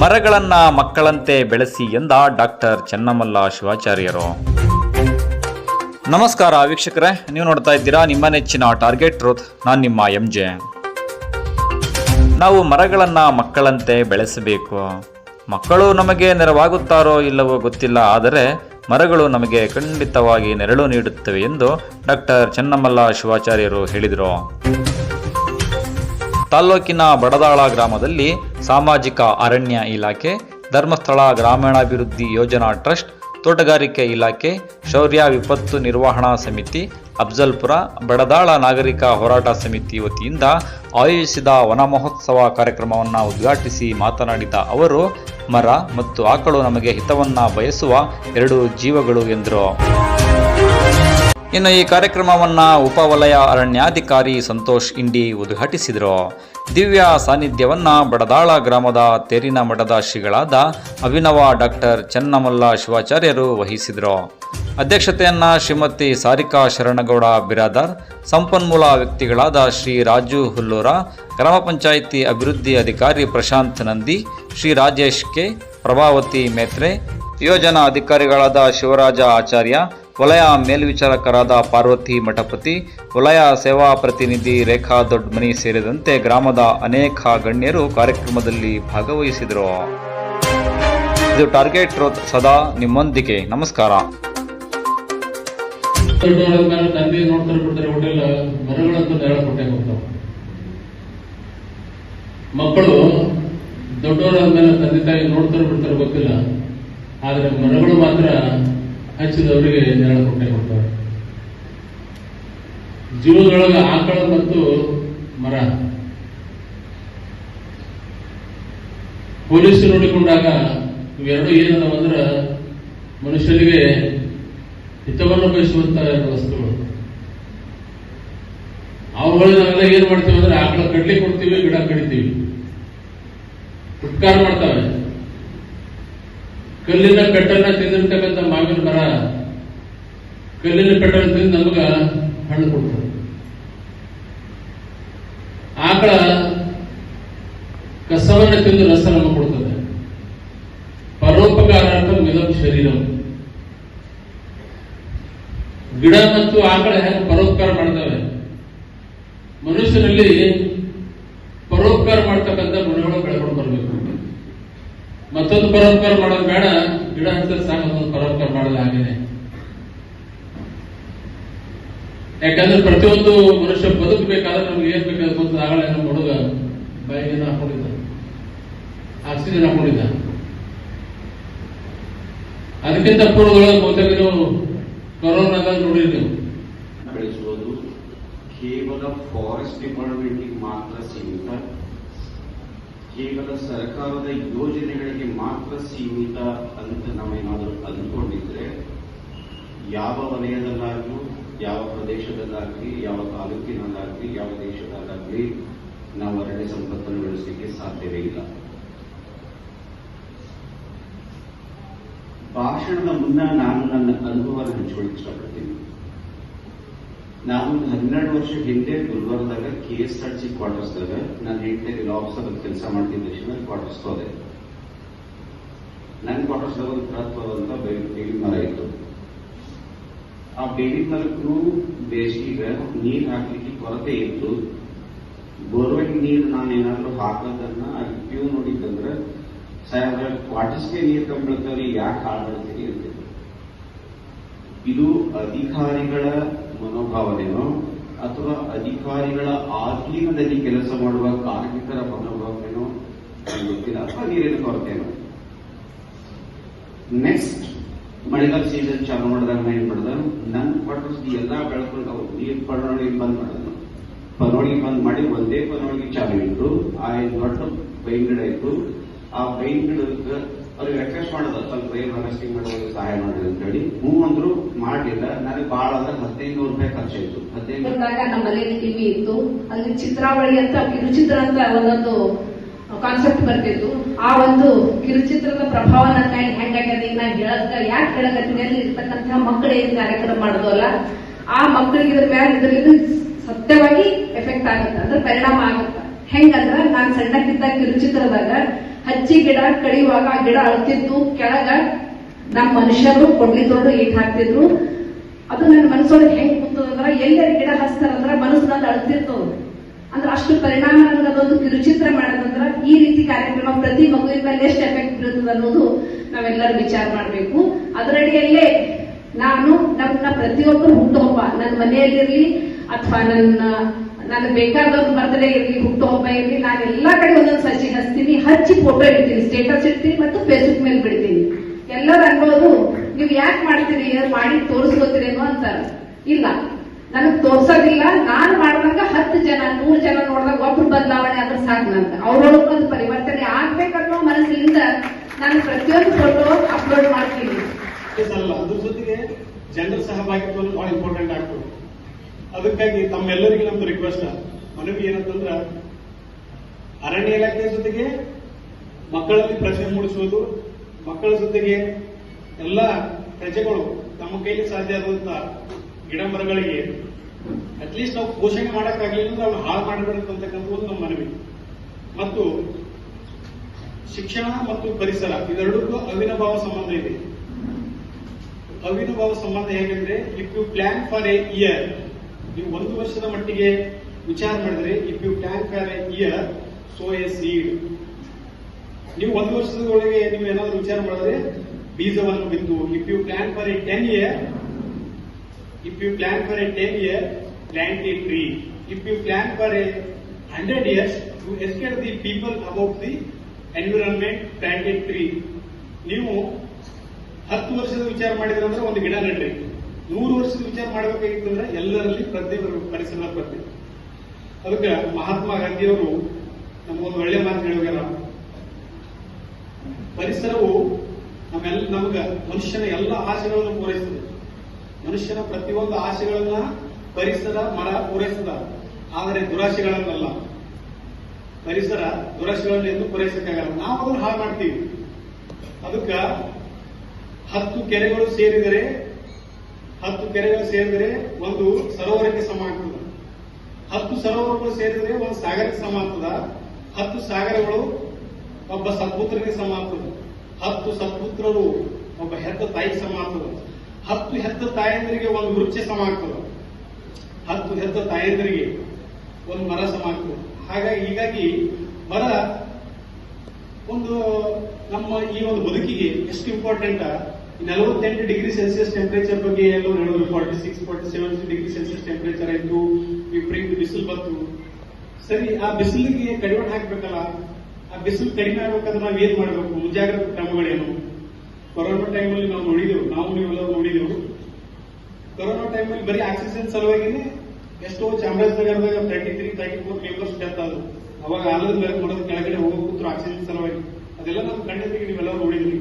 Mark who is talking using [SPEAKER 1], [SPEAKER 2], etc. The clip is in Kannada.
[SPEAKER 1] ಮರಗಳನ್ನ ಮಕ್ಕಳಂತೆ ಬೆಳೆಸಿ ಎಂದ ಡಾಕ್ಟರ್ ಚನ್ನಮಲ್ಲ ಶಿವಾಚಾರ್ಯರು. ನಮಸ್ಕಾರ ವೀಕ್ಷಕರೇ, ನೀವು ನೋಡ್ತಾ ಇದ್ದೀರಾ ನಿಮ್ಮ ನೆಚ್ಚಿನ ಟಾರ್ಗೆಟ್ ಟ್ರೂತ್ ನಾನು ನಿಮ್ಮ ಎಂ ಜೆ ನಾವು ಮರಗಳನ್ನು ಮಕ್ಕಳಂತೆ ಬೆಳೆಸಬೇಕು. ಮಕ್ಕಳು ನಮಗೆ ನೆರವಾಗುತ್ತಾರೋ ಇಲ್ಲವೋ ಗೊತ್ತಿಲ್ಲ, ಆದರೆ ಮರಗಳು ನಮಗೆ ಖಂಡಿತವಾಗಿ ನೆರಳು ನೀಡುತ್ತವೆ ಎಂದು ಡಾಕ್ಟರ್ ಚನ್ನಮಲ್ಲ ಶಿವಾಚಾರ್ಯರು ಹೇಳಿದರು. ತಾಲ್ಲೂಕಿನ ಬಡದಾಳ ಗ್ರಾಮದಲ್ಲಿ ಸಾಮಾಜಿಕ ಅರಣ್ಯ ಇಲಾಖೆ, ಧರ್ಮಸ್ಥಳ ಗ್ರಾಮೀಣಾಭಿವೃದ್ಧಿ ಯೋಜನಾ ಟ್ರಸ್ಟ್, ತೋಟಗಾರಿಕೆ ಇಲಾಖೆ, ಶೌರ್ಯ ವಿಪತ್ತು ನಿರ್ವಹಣಾ ಸಮಿತಿ, ಅಫ್ಜಲ್ಪುರ, ಬಡದಾಳ ನಾಗರಿಕ ಹೋರಾಟ ಸಮಿತಿ ವತಿಯಿಂದ ಆಯೋಜಿಸಿದ ವನ ಮಹೋತ್ಸವ ಕಾರ್ಯಕ್ರಮವನ್ನು ಉದ್ಘಾಟಿಸಿ ಮಾತನಾಡಿದ ಅವರು, ಮರ ಮತ್ತು ಆಕಳು ನಮಗೆ ಹಿತವನ್ನು ಬಯಸುವ ಎರಡು ಜೀವಗಳು ಎಂದರು. ಇನ್ನು ಈ ಕಾರ್ಯಕ್ರಮವನ್ನು ಉಪವಲಯ ಅರಣ್ಯಾಧಿಕಾರಿ ಸಂತೋಷ್ ಇಂಡಿ ಉದ್ಘಾಟಿಸಿದರು. ದಿವ್ಯ ಸಾನ್ನಿಧ್ಯವನ್ನು ಬಡದಾಳ ಗ್ರಾಮದ ತೇರಿನ ಮಠದ ಶ್ರೀಗಳಾದ ಅಭಿನವ ಡಾಕ್ಟರ್ ಚನ್ನಮಲ್ಲ ಶಿವಾಚಾರ್ಯರು ವಹಿಸಿದರು. ಅಧ್ಯಕ್ಷತೆಯನ್ನು ಶ್ರೀಮತಿ ಸಾರಿಕಾ ಶರಣಗೌಡ ಬಿರಾದಾರ್, ಸಂಪನ್ಮೂಲ ವ್ಯಕ್ತಿಗಳಾದ ಶ್ರೀ ರಾಜು ಹುಲ್ಲೂರ, ಗ್ರಾಮ ಪಂಚಾಯಿತಿ ಅಭಿವೃದ್ಧಿ ಅಧಿಕಾರಿ ಪ್ರಶಾಂತ್ ನಂದಿ, ಶ್ರೀ ರಾಜೇಶ್ ಕೆ, ಪ್ರಭಾವತಿ ಮೇತ್ರೆ, ಯೋಜನಾ ಅಧಿಕಾರಿಗಳಾದ ಶಿವರಾಜ ಆಚಾರ್ಯ ವಲಯ ಮೇಲ್ವಿಚಾರಕರಾದ ಪಾರ್ವತಿ ಮಠಪತಿ, ವಲಯ ಸೇವಾ ಪ್ರತಿನಿಧಿ ರೇಖಾ ದೊಡ್ಡಮನಿ ಸೇರಿದಂತೆ ಗ್ರಾಮದ ಅನೇಕ ಗಣ್ಯರು ಕಾರ್ಯಕ್ರಮದಲ್ಲಿ ಭಾಗವಹಿಸಿದರು. ಇದು ಟಾರ್ಗೆಟ್ ರೋತ್ ಸದಾ ನಿಮ್ಮೊಂದಿಗೆ. ನಮಸ್ಕಾರ.
[SPEAKER 2] ಮಕ್ಕಳು ದೊಡ್ಡವರಾದ ಮೇಲೆ ತಂದೆ ತಾಯಿ ನೋಡ್ತಾರೆ ಬಿಡ್ತಾರೆ ಗೊತ್ತಿಲ್ಲ. ಆದರೆ ಮರಗಳು ಮಾತ್ರ ಹಚ್ಚಿದವರಿಗೆ ನೆರಳು ಕೊಟ್ಟೆ ಕೊಡ್ತಾರೆ. ಜೀವದೊಳಗೆ ಆಕಳ ಮತ್ತು ಮರ. ಪೊಲೀಸ್ ನೋಡಿಕೊಂಡಾಗ ಇವೆರಡು ಏನದಾವ ಅಂದ್ರ ಮನುಷ್ಯನಿಗೆ ಹಿತವನ್ನು ಬಯಸುವಂತ ವಸ್ತುಗಳು. ಅವುಗಳು ನಾವೆಲ್ಲ ಏನ್ ಮಾಡ್ತೀವಿ ಅಂದ್ರೆ ಆಕಳ ಕಡ್ಲಿ ಕೊಡ್ತೀವಿ, ಗಿಡ ಕಡಿತೀವಿ. ಉಪಕಾರ ಮಾಡ್ತವೆ. ಕಲ್ಲಿನ ಪೆಟ್ಟನ್ನ ತಿಂದಿರ್ತಕ್ಕಂಥ ಮಾವಿನ ಮರ ಕಲ್ಲಿನ ಪೆಟ್ಟನ್ನು ತಿಂದು ನಮಗ ಹಣ್ಣು ಕೊಡ್ತದೆ. ಆಕಳ ಕಸವನ್ನ ತಿಂದು ರಸ ನಮಗೆ ಕೊಡ್ತದೆ. ಪರೋಪಕಾರಾರ್ಥ ಮಿಲಂ ಶರೀರಂ ಗಿಡ ಮತ್ತು ಆಕಳ ಹೇಗೆ ಪರೋಪಕಾರ ಮಾಡ್ತವೆ? ಮನುಷ್ಯನಲ್ಲಿ ಪರೋಪಕಾರ ಮಾಡ್ತಕ್ಕಂಥ ಗುಣಗಳು ಮತ್ತೊಂದು ಪರೋಪಕಾರ ಮಾಡೋದು ಬೇಡ. ಗಿಡ ಹಚ್ಚಿದ್ರೆ ಸಾಕು, ಮತ್ತೊಂದು ಪರೋಪಕಾರ ಮಾಡೋದು ಹಾಗೇನೆ ಯಾಕಂದ್ರೆ ಪ್ರತಿಯೊಂದು ಮನುಷ್ಯ ಬದುಕಬೇಕಾದ್ರೆ ನಮ್ಗೆ ಏನ್ ಬೇಕಾದ ಆಗಲೇ ನಮ್ಮ ಹುಡುಗ ಬಾಯಿಗೆ ಹಾಕೊಂಡಿದ್ದ. ಆಕ್ಸಿಜನ್ ಹಾಕೊಂಡಿದ್ದ. ಅದಕ್ಕಿಂತ ಪೂರ್ವದೊಳಗೆ ಬಹುತೇಕ ನೀವು ಕೊರೋನಾ ನೋಡಿರಿ ನೀವು
[SPEAKER 3] ಬೆಳೆಸುವುದು ಕೇವಲ ಫಾರೆಸ್ಟ್ ಡಿಪಾರ್ಟ್ಮೆಂಟ್ಗೆ ಮಾತ್ರ ಸೀಮಿತ. ಕೇವಲ ಸರ್ಕಾರದ ಯೋಜನೆಗಳಿಗೆ ಮಾತ್ರ ಸೀಮಿತ ಅಂತ ನಾವೇನಾದರೂ ಅಂದ್ಕೊಂಡಿದ್ರೆ, ಯಾವ ವಲಯದಲ್ಲಾಗಲೂ, ಯಾವ ಪ್ರದೇಶದಲ್ಲಾಗಲಿ, ಯಾವ ತಾಲೂಕಿನಲ್ಲಾಗಲಿ, ಯಾವ ದೇಶದಲ್ಲಾಗಲಿ ನಾವು ಅರಣ್ಯ ಸಂಪತ್ತನ್ನು ಬೆಳೆಸಲಿಕ್ಕೆ ಸಾಧ್ಯವೇ ಇಲ್ಲ. ಭಾಷಣದ ಮುನ್ನ ನಾನು ನನ್ನ ಅನುಭವವನ್ನು ಹಂಚ್ಕೊಳ್ಳಿಕ್ಕೆ ಇಷ್ಟಪಡ್ತೀನಿ. ನಾನು ಹನ್ನೆರಡು ವರ್ಷ ಹಿಂದೆ ಗುಲ್ಬರ್ಗದಾಗ ಕೆ ಎಸ್ ಆರ್ ಸಿ ಕ್ವಾರ್ಟರ್ಸ್ದಾಗ ನಾನು ಎಂಟನೇ ಲಾ ಆಫೀಸರ್ ಕೆಲಸ ಮಾಡ್ತಿದ್ದ ತಕ್ಷಣ ಕ್ವಾರ್ಟರ್ಸ್ ಹೋದೆ ನನ್ನ ಕ್ವಾರ್ಟರ್ಸ್ದಾಗ ಒಂದು ಬೃಹತ್ವಾದಂತ ಬೇವಿನ ಮರ ಇತ್ತು. ಆ ಬೇವಿನ ಮರಕ್ಕೂ ಬೇಸಿಗೆ ನೀರು ಹಾಕ್ಲಿಕ್ಕೆ ಕೊರತೆ ಇತ್ತು. ಬೋರ್ವೆಲ್ ನೀರು ನಾನು ಏನಾದರೂ ಹಾಕೋದನ್ನ ಕ್ಯೂ ನೋಡಿದ್ದಂದ್ರೆ, ಸಾಹೇಬ್ರ ಕ್ವಾರ್ಟರ್ಸ್ಗೆ ನೀರು ಕಂಬಿಡ್ತಾವ್ರಿ ಯಾಕೆ ಹಾಳು ಮಾಡ್ತೀರಿ? ಇದು ಅಧಿಕಾರಿಗಳ ಮನೋಭಾವನೆನೋ ಅಥವಾ ಅಧಿಕಾರಿಗಳ ಆಧೀನದಲ್ಲಿ ಕೆಲಸ ಮಾಡುವ ಕಾರ್ಮಿಕರ ಮನೋಭಾವನೆಯೋ ಗೊತ್ತಿಲ್ಲ. ಅಥವಾ ನೀರಿನ ಕೊರತೆನೋ. ನೆಕ್ಸ್ಟ್ ಮಳೆಗಾಲ ಸೀಸನ್ ಚಾಲು ಮಾಡಿದಾಗ ಏನ್ ಮಾಡಿದ? ನನ್ನ ಕ್ವಾರ್ಟರ್ಸ್ ಎಲ್ಲಾ ಬೆಳ್ಕೊಂಡು ಅವ್ರು ನೀರು ಪನೋಳಿ ಬಂದ್ ಮಾಡಿದ್ರು ಪನೋಳಿ ಬಂದ್ ಮಾಡಿ ಒಂದೇ ಪನೋಳಿಗೆ ಚಾಲು ಇಟ್ಟು, ಆ ದೊಡ್ಡ ಬೈನ್ ಗಿಡ ಇತ್ತು, ಆ ಬೈನ್ ಗಿಡಕ್ಕೆ ಅವ್ರಿಗೆ ರಿಕ್ವೆಸ್ಟ್ ಮಾಡೋದು ಸ್ವಲ್ಪ ಏನ್ ಹಾರ್ವೆಸ್ಟಿಂಗ್ ಮಾಡೋದು ಸಹಾಯ ಮಾಡಿ ಅಂತ ಹೇಳಿ. ಹ್ಞೂ ಅಂದ್ರು ಮಾಡಲಿಲ್ಲ. ನನಗೆ ಭಾಳ ಅಂದ್ರೆ ಹದಿನೈದು ರೂಪಾಯಿ ಖರ್ಚಾಯ್ತು. ಹದಿನೈದು
[SPEAKER 4] ಟಿವಿ ಇತ್ತು. ಅಲ್ಲಿ ಚಿತ್ರಾವಳಿ ಅಂತ ಕಿರುಚಿತ್ರ ಅಂತ ಒಂದೊಂದು ಕಾನ್ಸೆಪ್ಟ್ ಬರ್ತಿತ್ತು. ಆ ಒಂದು ಕಿರುಚಿತ್ರದ ಪ್ರಭಾವ ನನ್ನ ಹೆಂಗಾಗ್ಯದ ಈಗ ನಾನು ಹೇಳಕ್ಕ ಯಾಕೆ ಹೇಳಕತ್ತೀನಿ? ಅಲ್ಲಿ ಇರ್ತಕ್ಕಂತಹ ಮಕ್ಕಳು ಕಾರ್ಯಕ್ರಮ ಕಾರ್ಯಕ್ರಮ ಮಾಡೋದಲ್ಲ, ಆ ಮಕ್ಕಳಿಗೆ ಇದ್ರ ಮೇಲೆ ಇದರಿಂದ ಸತ್ಯವಾಗಿ ಎಫೆಕ್ಟ್ ಆಗುತ್ತೆ. ಅಂದ್ರೆ ಪರಿಣಾಮ ಆಗುತ್ತೆ. ಹೆಂಗಂದ್ರ ನಾನು ಸಣ್ಣಕ್ಕಿದ್ದ ಕಿರುಚಿತ್ರದಾಗ ಹಚ್ಚಿ ಗಿಡ ಕಡಿಯುವಾಗ ಆ ಗಿಡ ಅಳ್ತಿತ್ತು. ಕೆಳಗ ನಮ್ಮ ಮನುಷ್ಯರು ಕೊಡ್ಲಿ ತೊಗೊಂಡು ಈಟ್ ಹಾಕ್ತಿದ್ರು. ಅದು ನನ್ನ ಮನಸ್ಸೊಳಗೆ ಹೆಂಗ್ ಕುಂತದಂದ್ರ ಎಲ್ಲರ ಗಿಡ ಹಚ್ತಾರಂದ್ರ ಮನಸ್ಸಿನಲ್ಲಿ ಅಳ್ತಿತ್ತು ಅಂದ್ರೆ ಅಷ್ಟು ಪರಿಣಾಮ ಅದೊಂದು ಕಿರುಚಿತ್ರ ಮಾಡೋದಂದ್ರ ಈ ರೀತಿ ಕಾರ್ಯಕ್ರಮ ಪ್ರತಿ ಮಗುವಿನ ಮೇಲೆ ಎಷ್ಟು ಎಫೆಕ್ಟ್ ಬೀರುತ್ತದೆ ಅನ್ನೋದು ನಾವೆಲ್ಲರೂ ವಿಚಾರ ಮಾಡಬೇಕು. ಅದರಡಿಯಲ್ಲೇ ನಾನು ನನ್ನ ಪ್ರತಿಯೊಬ್ಬರು ಹುಟ್ಟುಹಬ್ಬ ನನ್ನ ಮನೆಯಲ್ಲಿರ್ಲಿ ಅಥವಾ ನನ್ನ ನನಗೆ ಬೇಕಾದವ್ರ ಬರ್ತಡೇ ಇರಲಿ ಹುಟ್ಟುಹಬ್ಬ ಇರಲಿ, ನಾನು ಎಲ್ಲಾ ಕಡೆ ಒಂದೊಂದು ಸಸಿ ಹಚ್ತೀನಿ ಹಚ್ಚಿ ಫೋಟೋ ಇಡ್ತೀನಿ ಸ್ಟೇಟಸ್ ಇಡ್ತೀನಿ ಮತ್ತು ಫೇಸ್ಬುಕ್ ಮೇಲೆ ಬಿಡ್ತೀನಿ. ಎಲ್ಲರೂ ಅನ್ಬೋದು, ನೀವು ಯಾಕೆ ಮಾಡ್ತೀರಿ? ಮಾಡಿ ತೋರಿಸ್ಕೋತೀರೇನೋ ಅಂತ ಇಲ್ಲ. ನನಗ್ ತೋರ್ಸೋದಿಲ್ಲ, ನಾನು ಮಾಡಿದಾಗ ಹತ್ತು ಜನ, ನೂರು ಜನ ನೋಡಿದಾಗ ಒಬ್ರು ಬದಲಾವಣೆ ಆದ್ರೆ ಸಾಕು ನಂತ ಅವ್ರೊಳಗೆ ಒಂದು ಪರಿವರ್ತನೆ ಆಗ್ಬೇಕನ್ನೋ ಮನಸ್ಸಿನಿಂದ ನಾನು ಪ್ರತಿಯೊಂದು ಫೋಟೋ ಅಪ್ಲೋಡ್ ಮಾಡ್ತೀನಿ.
[SPEAKER 5] ಅದ್ರ ಜನರ ಸಹಭಾಗಿತ್ವ ಬಹಳ ಇಂಪಾರ್ಟೆಂಟ್ ಆಗ್ತದೆ. ಅದಕ್ಕಾಗಿ ತಮ್ಮೆಲ್ಲರಿಗೆ ನಮ್ದು ರಿಕ್ವೆಸ್ಟ್ ಮನವಿ ಏನಂತಂದ್ರ, ಅರಣ್ಯ ಇಲಾಖೆ ಜೊತೆಗೆ ಮಕ್ಕಳಲ್ಲಿ ಪ್ರಶ್ನೆ ಮೂಡಿಸುವುದು, ಮಕ್ಕಳ ಜೊತೆಗೆ ಎಲ್ಲ ಪ್ರಜೆಗಳು ತಮ್ಮ ಕೈಲಿ ಸಾಧ್ಯ ಆದಂತ ಗಿಡ ಮರಗಳಿಗೆ ಅಟ್ಲೀಸ್ಟ್ ನಾವು ಪೋಷಣೆ ಮಾಡಕ್ಕಾಗಲಿಲ್ಲ ಅಂದ್ರೆ ಅವ್ರು ಹಾಳು ಮಾಡಬೇಕಂತಕ್ಕಂಥ ಒಂದು ನಮ್ಮ ಮನವಿ. ಮತ್ತು ಶಿಕ್ಷಣ ಮತ್ತು ಪರಿಸರ ಇದೆರಡಕ್ಕೂ ಅವಿನಭಾವ ಸಂಬಂಧ ಇದೆ. ಅವಿನಭಾವ ಸಂಬಂಧ ಹೇಗೆಂದ್ರೆ if you plan for a year ನೀವು ಒಂದು ವರ್ಷದ ಮಟ್ಟಿಗೆ ವಿಚಾರ ಮಾಡಿದ್ರೆ if you think for a year sow a seed ನೀವು ಒಂದು ವರ್ಷದ ಒಳಗೆ ನೀವು ಏನಾದ್ರು ವಿಚಾರ ಮಾಡಿದ್ರೆ ಬೀಜವನ್ನು ಬಿತ್ತು. If you plan for a ten year if you plan for a ten year plant a tree if you plan for a hundred years you educate the people about the environment plant a tree ನೀವು ಹತ್ತು ವರ್ಷದ ವಿಚಾರ ಮಾಡಿದ್ರೆ ಅಂದ್ರೆ ಒಂದು ಗಿಡ ನೆಡ್ರಿ. ನೂರು ವರ್ಷದ ವಿಚಾರ ಮಾಡಬೇಕಾಗಿತ್ತಂದ್ರೆ ಎಲ್ಲರಲ್ಲಿ ಪ್ರಜ್ಞೆ ಬರಬೇಕು ಪರಿಸರ ಪ್ರಜ್ಞೆ ಅದಕ್ಕೆ ಮಹಾತ್ಮ ಗಾಂಧಿಯವರು ನಮಗೊಂದು ಒಳ್ಳೆ ಮಾತು ಹೇಳುವಾಗ, ಪರಿಸರವು ನಮ್ಮೆಲ್ಲ ನಮಗ ಮನುಷ್ಯನ ಎಲ್ಲ ಆಸೆಗಳನ್ನು ಪೂರೈಸ್ತದೆ. ಮನುಷ್ಯನ ಪ್ರತಿಯೊಂದು ಆಸೆಗಳನ್ನ ಪರಿಸರ ಮರ ಪೂರೈಸದ ಆದರೆ ದುರಾಶೆಗಳನ್ನಲ್ಲ ಪರಿಸರ ದುರಾಶೆಗಳನ್ನು ಎಂದು ಪೂರೈಸಕ್ಕಾಗಲ್ಲ. ನಾವು ಅದನ್ನು ಹಾಳು ಮಾಡ್ತೀವಿ. ಅದಕ್ಕ ಹತ್ತು ಕೆರೆಗಳು ಸೇರಿದರೆ ಹತ್ತು ಕೆರೆಗಳು ಸೇರಿದರೆ ಒಂದು ಸರೋವರಕ್ಕೆ ಸಮ ಆಗ್ತದ. ಹತ್ತು ಸರೋವರಗಳು ಸೇರಿದರೆ ಒಂದು ಸಾಗರಕ್ಕೆ ಸಮ ಆಗ್ತದ. ಹತ್ತು ಸಾಗರಗಳು ಒಬ್ಬ ಸತ್ಪುತ್ರನಿಗೆ ಸಮ ಆಗ್ತದ. ಹತ್ತು ಸತ್ಪುತ್ರರು ಒಬ್ಬ ಹೆತ್ತ ತಾಯಿಗೆ ಸಮ ಆಗ್ತದ. ಹತ್ತು ಹೆತ್ತ ತಾಯಂದರಿಗೆ ಒಂದು ವೃಕ್ಷ ಸಮ ಆಗ್ತದ. ಹತ್ತು ಹೆತ್ತ ತಾಯಂದರಿಗೆ ಒಂದು ಮರ ಸಮ ಆಗ್ತದೆ. ಹಾಗಾಗಿ ಹೀಗಾಗಿ ಮರ ಒಂದು ನಮ್ಮ ಈ ಒಂದು ಬದುಕಿಗೆ ಎಷ್ಟು ಇಂಪಾರ್ಟೆಂಟ್ ನಲವತ್ತೆಂಟು ಡಿಗ್ರಿ ಸೆಲ್ಸಿಯಸ್ ಟೆಂಪರೇಚರ್ ಬಗ್ಗೆ ಎಲ್ಲೋ ಹೇಳಿದ್ರು forty six forty seven degree Celsius temperature ಆಯಿತು ವಿಪರೀತ ಬಿಸಿಲು ಬಂತು. ಸರಿ, ಆ ಬಿಸಿಲಿಗೆ ಕಡಿಮೆ ಹಾಕ್ಬೇಕಲ್ಲ, ಆ ಬಿಸಿಲು ಕಡಿಮೆ ಆಗ್ಬೇಕಾದ್ರೆ ನಾವು ಏನ್ ಮಾಡಬೇಕು? ಮುಂಜಾಗ್ರತಾ ಕ್ರಮಗಳೇನು? ಕೊರೋನಾ ಟೈಮಲ್ಲಿ ನಾವು ನೋಡಿದೆವು, ನಾವು ನೀವೆಲ್ಲ ನೋಡಿದೆವು. ಕೊರೋನಾ ಟೈಮಲ್ಲಿ ಬರೀ ಆಕ್ಸಿಜನ್ ಸಲುವಾಗಿನೇ ಎಷ್ಟೋ ಚಾಮರಾಜನಗರದಾಗ thirty three thirty four members death ಆದ್ರು. ಅವಾಗ ಆಲದ ಮೇಲೆ ಕೊಡೋದು ಕೆಳಗಡೆ ಹೋಗೋ ಕೂತ್ರು ಆಕ್ಸಿಜನ್ ಸಲುವಾಗಿ. ಅದೆಲ್ಲ ನಮ್ಮ ಕಣ್ಣೆತ್ತಿಗೆ ನೀವೆಲ್ಲ ನೋಡಿದ್ರಿ